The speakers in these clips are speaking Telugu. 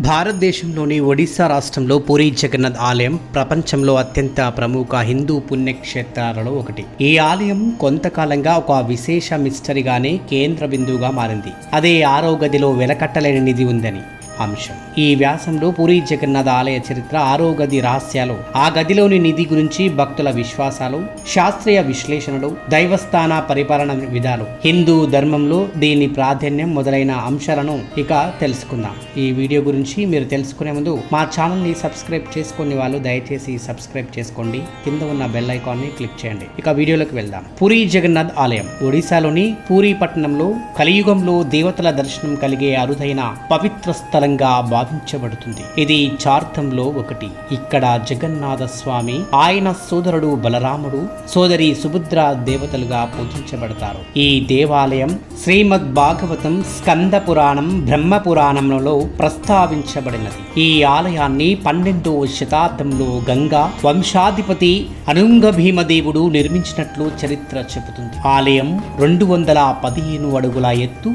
భారతదేశంలోని ఒడిశా రాష్ట్రంలో పూరి జగన్నాథ్ ఆలయం ప్రపంచంలో అత్యంత ప్రముఖ హిందూ పుణ్యక్షేత్రాలలో ఒకటి. ఈ ఆలయం కొంతకాలంగా ఒక విశేష మిస్టరీగానే కేంద్ర బిందువుగా మారింది. అదే ఆరో గదిలో వెలకట్టలేని నిధి ఉందని. అంశం. ఈ వ్యాసంలో పూరి జగన్నాథ ఆలయ చరిత్ర ఆరో గది రహస్యాలు ఆ గదిలోని నిధి గురించి భక్తుల విశ్వాసాలు శాస్త్రీయ విశ్లేషణలు దైవస్థాన పరిపాలన విధాలు హిందూ ధర్మంలో దీని ప్రాధాన్యం మొదలైన అంశాలను ఇక తెలుసుకుందాం. ఈ వీడియో గురించి మీరు తెలుసుకునే ముందు మా ఛానల్ని సబ్స్క్రైబ్ చేసుకునే వాళ్ళు దయచేసి సబ్స్క్రైబ్ చేసుకోండి. కింద ఉన్న బెల్ ఐకాన్ని క్లిక్ చేయండి. ఇక వీడియోలోకి వెళ్దాం. పూరి జగన్నాథ్ ఆలయం. ఒడిశాలోని పూరి పట్టణంలో కలియుగంలో దేవతల దర్శనం కలిగే అరుదైన పవిత్ర స్థల ఆధారంగా భావించబడుతుంది ఇది చార్థంలో ఒకటి. ఇక్కడ జగన్నాథ స్వామి ఆయన సోదరుడు బలరాముడు సోదరి సుభద్ర దేవతలుగా పూజించబడతారు. ఈ దేవాలయం శ్రీమద్ భాగవతం స్కంద పురాణం బ్రహ్మ పురాణంలో ప్రస్తావించబడినది. ఈ ఆలయాన్ని పన్నెండవ శతాబ్దంలో గంగా వంశాధిపతి అనుంగ భీమదేవుడు నిర్మించినట్లు చరిత్ర చెబుతుంది. ఆలయం రెండు వందల పదిహేను అడుగుల ఎత్తు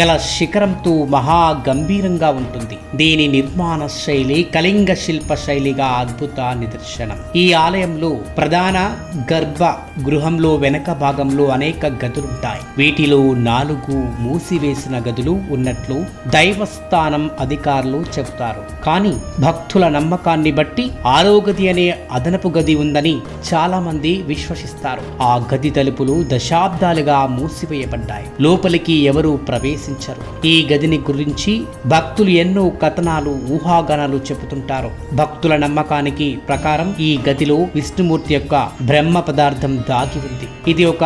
గల శిఖరంతో మహా గంభీరంగా ఉంటుంది. దీని నిర్మాణ శైలి కళింగ శిల్ప శైలిగా అద్భుత నిదర్శనం. ఈ ఆలయంలో ప్రధాన గర్భ గృహంలో వెనక భాగంలో అనేక గదులుంటాయి వీటిలో నాలుగు మూసివేసిన గదులు ఉన్నట్లు దైవస్థానం అధికారులు చెబుతారు. కానీ భక్తుల నమ్మకాన్ని బట్టి ఆరో గది అనే అదనపు గది ఉందని చాలా మంది విశ్వసిస్తారు. ఆ గది తలుపులు దశాబ్దాలుగా మూసివేయబడ్డాయి. లోపలికి ఎవరు ప్రవేశించరు. ఈ గదిని గురించి భక్తులు ఎన్నో కథనాలు ఊహాగానాలు చెబుతుంటారు. భక్తుల నమ్మకానికి ప్రకారం ఈ గదిలో విష్ణుమూర్తి యొక్క బ్రహ్మ పదార్థం దాగి ఉంది. ఇది ఒక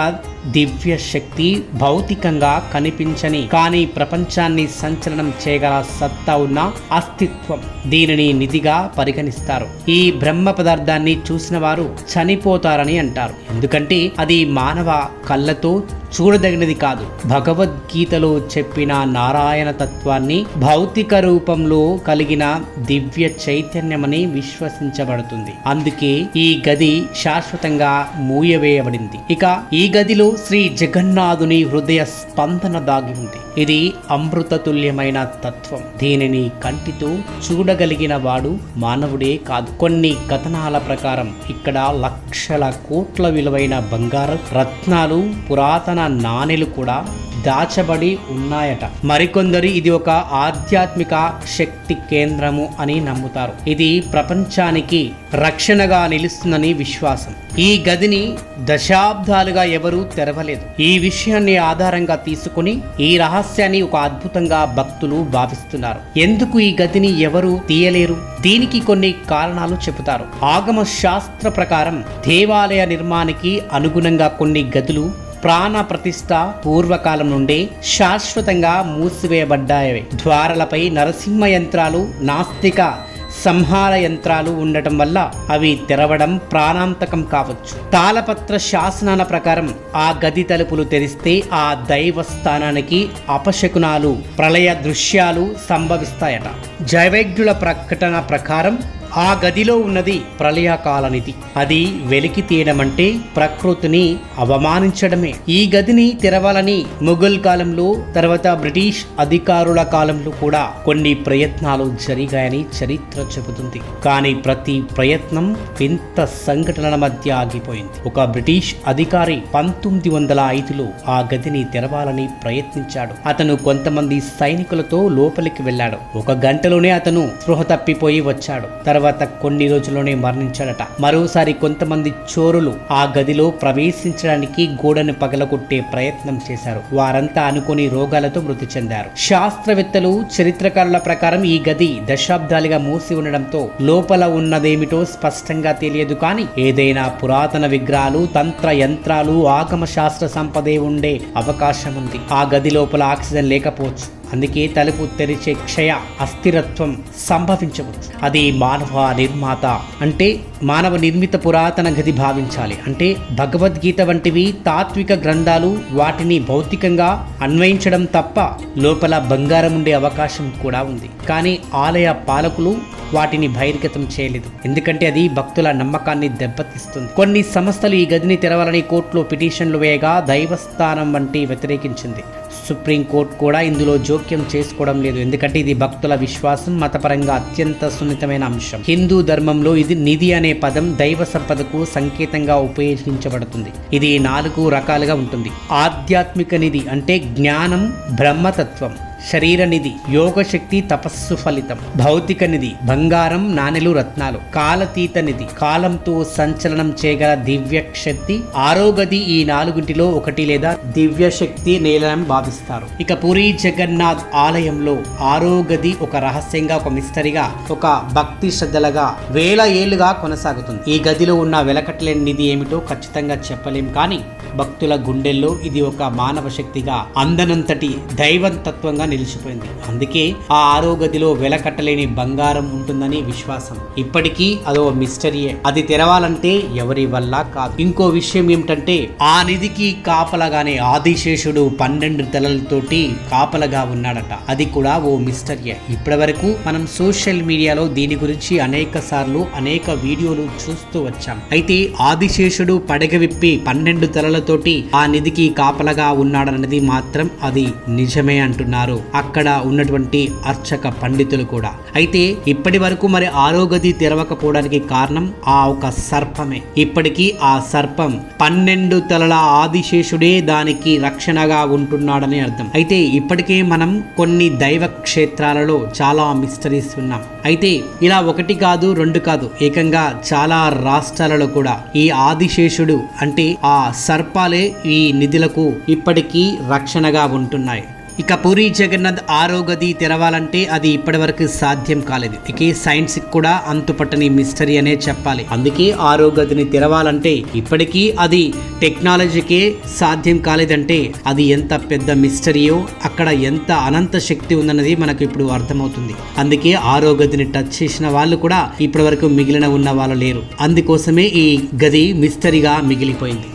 దివ్య శక్తి భౌతికంగా కనిపించని కానీ ప్రపంచాన్ని సంచలనం చేయగల సత్తా ఉన్న అస్తిత్వం దీనిని నిధిగా పరిగణిస్తారు. ఈ బ్రహ్మ పదార్థాన్ని చూసిన వారు చనిపోతారని అంటారు. ఎందుకంటే అది మానవ కళ్ళతో చూడదగినది కాదు. భగవద్గీతలో చెప్పిన నారాయణ తత్వాన్ని భౌతిక రూపంలో కలిగిన దివ్య చైతన్యమని విశ్వసించబడుతుంది. అందుకే ఈ గది శాశ్వతంగా మూయవేయబడింది. ఇక ఈ గదిలో శ్రీ జగన్నాథుని హృదయ స్పందన దాగి ఉంది. ఇది అమృతతుల్యమైన తత్వం. దీనిని కంటితో చూడగలిగిన వాడు మానవుడే కాదు. కొన్ని కథనాల ప్రకారం ఇక్కడ లక్షల కోట్ల విలువైన బంగారం రత్నాలు పురాతన నాణెలు కూడా దాచబడి ఉన్నాయట. మరికొందరు ఇది ఒక ఆధ్యాత్మిక శక్తి కేంద్రము అని నమ్ముతారు. ఇది ప్రపంచానికి రక్షణగా నిలుస్తుందని విశ్వాసం. ఈ గదిని దశాబ్దాలుగా ఎవరూ తెరవలేదు. ఈ విషయాన్ని ఆధారంగా తీసుకుని ఈ రహస్యాన్ని ఒక అద్భుతంగా భక్తులు భావిస్తున్నారు. ఎందుకు ఈ గదిని ఎవరు తీయలేరు? దీనికి కొన్ని కారణాలు చెబుతారు. ఆగమ శాస్త్ర ప్రకారం దేవాలయ నిర్మాణానికి అనుగుణంగా కొన్ని గదులు ప్రాణ ప్రతిష్ట పూర్వకాలం నుండే శాశ్వతంగా మూసివేయబడ్డాయి ద్వారాలపై నరసింహ యంత్రాలు నాస్తిక సంహార యంత్రాలు ఉండటం వల్ల అవి తెరవడం ప్రాణాంతకం కావచ్చు. తాళపత్ర శాసనాల ప్రకారం ఆ గది తలుపులు తెరిస్తే ఆ దైవ స్థానానికి అపశకునాలు ప్రళయ దృశ్యాలు సంభవిస్తాయట. జైవైద్యుల ప్రకటన ప్రకారం ఆ గదిలో ఉన్నది ప్రళయకాలనిధి. అది వెలికి తీయడం అంటే ప్రకృతిని అవమానించడమే. ఈ గదిని తెరవాలని మొఘల్ కాలంలో తర్వాత బ్రిటిష్ అధికారుల కాలంలో కూడా కొన్ని ప్రయత్నాలు జరిగాయని చరిత్ర చెబుతుంది. కానీ ప్రతి ప్రయత్నం వింత సంఘటనల మధ్య ఆగిపోయింది. ఒక బ్రిటిష్ అధికారి పంతొమ్మిది వందల ఐదులో ఆ గదిని తెరవాలని ప్రయత్నించాడు. అతను కొంతమంది సైనికులతో లోపలికి వెళ్ళాడు. ఒక గంటలోనే అతను స్పృహ తప్పిపోయి వచ్చాడు. తర్వాత కొన్ని రోజుల్లోనే మరణించాడట. మరోసారి కొంతమంది చోరులు ఆ గదిలో ప్రవేశించడానికి గోడను పగలగొట్టే ప్రయత్నం చేశారు. వారంతా అనుకుని రోగాలతో మృతి చెందారు. శాస్త్రవేత్తలు చరిత్రకారుల ప్రకారం ఈ గది దశాబ్దాలుగా మూసి ఉండడంతో లోపల ఉన్నదేమిటో స్పష్టంగా తెలియదు కానీ ఏదైనా పురాతన విగ్రహాలు తంత్ర యంత్రాలు ఆగమ శాస్త్ర సంపదే ఉండే అవకాశం ఉంది ఆ గది లోపల ఆక్సిజన్ లేకపోవచ్చు. అందుకే తలుపు తెరిచే క్షయ అస్థిరత్వం సంభవించవచ్చు. అది మానవ నిర్మాత. అంటే మానవ నిర్మిత పురాతన గది భావించాలి. అంటే భగవద్గీత వంటివి తాత్విక గ్రంథాలు వాటిని భౌతికంగా అన్వయించడం తప్ప లోపల బంగారం ఉండే అవకాశం కూడా ఉంది. కానీ ఆలయ పాలకులు వాటిని బహిర్గతం చేయలేదు. ఎందుకంటే అది భక్తుల నమ్మకాన్ని దెబ్బతీస్తుంది. కొన్ని సంస్థలు ఈ గదిని తెరవాలని కోర్టులో పిటిషన్లు వేయగా దైవస్థానం వంటి వ్యతిరేకించింది. సుప్రీంకోర్టు కూడా ఇందులో జోక్యం చేసుకోవడం లేదు. ఎందుకంటే ఇది భక్తుల విశ్వాసం మతపరంగా అత్యంత సున్నితమైన అంశం. హిందూ ధర్మంలో ఇది నిధి అనే పదం దైవ సంపదకు సంకేతంగా ఉపయోగించబడుతుంది. ఇది నాలుగు రకాలుగా ఉంటుంది. ఆధ్యాత్మిక నిధి అంటే జ్ఞానం బ్రహ్మతత్వం. శరీర నిధి యోగ శక్తి తపస్సు ఫలితం. భౌతిక నిధి బంగారం నాణెలు రత్నాలు. కాలతీత నిధి కాలంతో సంచలనం చేయగల దివ్య శక్తి ఆరోగది ఈ నాలుగింటిలో ఒకటి లేదా దివ్య శక్తి నేలని భావిస్తారు. ఇక పూరి జగన్నాథ్ ఆలయంలో ఆరోగది ఒక రహస్యంగా ఒక మిస్టరీగా ఒక భక్తి శ్రద్ధలుగా వేల ఏళ్ళుగా కొనసాగుతుంది. ఈ గదిలో ఉన్న వెలకట్లేని నిధి ఏమిటో ఖచ్చితంగా చెప్పలేం కానీ భక్తుల గుండెల్లో ఇది ఒక మానవ శక్తిగా అందనంతటి దైవం తత్వంగా నిలిచిపోయింది. అందుకే ఆ ఆరో గదిలో వెలకట్టలేని బంగారం ఉంటుందని విశ్వాసం. ఇప్పటికీ అదో మిస్టరీయే అది తెరవాలంటే ఎవరి వల్ల కాదు. ఇంకో విషయం ఏమిటంటే ఆ నిధికి కాపలగానే ఆదిశేషుడు పన్నెండు తలలతోటి కాపలగా ఉన్నాడట. అది కూడా ఓ మిస్టరీయే ఇప్పటి వరకు మనం సోషల్ మీడియాలో దీని గురించి అనేక సార్లు అనేక వీడియోలు చూస్తూ వచ్చాం. అయితే ఆదిశేషుడు పడగ విప్పి పన్నెండు తలలతోటి ఆ నిధికి కాపలగా ఉన్నాడన్నది మాత్రం అది నిజమే అంటున్నారు. అక్కడ ఉన్నటువంటి అర్చక పండితులు కూడా. అయితే ఇప్పటి వరకు మరి ఆరోగతి తెరవకపోవడానికి కారణం ఆ ఒక సర్పమే. ఇప్పటికీ ఆ సర్పం పన్నెండు తలల ఆదిశేషుడే దానికి రక్షణగా ఉంటున్నాడని అర్థం. అయితే ఇప్పటికే మనం కొన్ని దైవ క్షేత్రాలలో చాలా మిస్టరీస్ ఉన్నాం. అయితే ఇలా ఒకటి కాదు రెండు కాదు ఏకంగా చాలా రాష్ట్రాలలో కూడా ఈ ఆదిశేషుడు అంటే ఆ సర్పాలే ఈ నిధులకు ఇప్పటికీ రక్షణగా ఉంటున్నాయి. ఇక పూరి జగన్నాథ్ ఆరోగది తెరవాలంటే అది ఇప్పటివరకు సాధ్యం కాలేదు. ఇక సైన్స్ కూడా అంతుపట్టని మిస్టరీ అనే చెప్పాలి. అందుకే ఆరోగదిని తెరవాలంటే ఇప్పటికీ అది టెక్నాలజీకే సాధ్యం కాలేదంటే అది ఎంత పెద్ద మిస్టరీయో అక్కడ ఎంత అనంత శక్తి ఉందన్నది మనకు ఇప్పుడు అర్థమవుతుంది. అందుకే ఆరోగదిని టచ్ చేసిన వాళ్ళు కూడా ఇప్పటివరకు మిగిలిన ఉన్న వాళ్ళు లేరు. అందుకోసమే ఈ గది మిస్టరీగా మిగిలిపోయింది.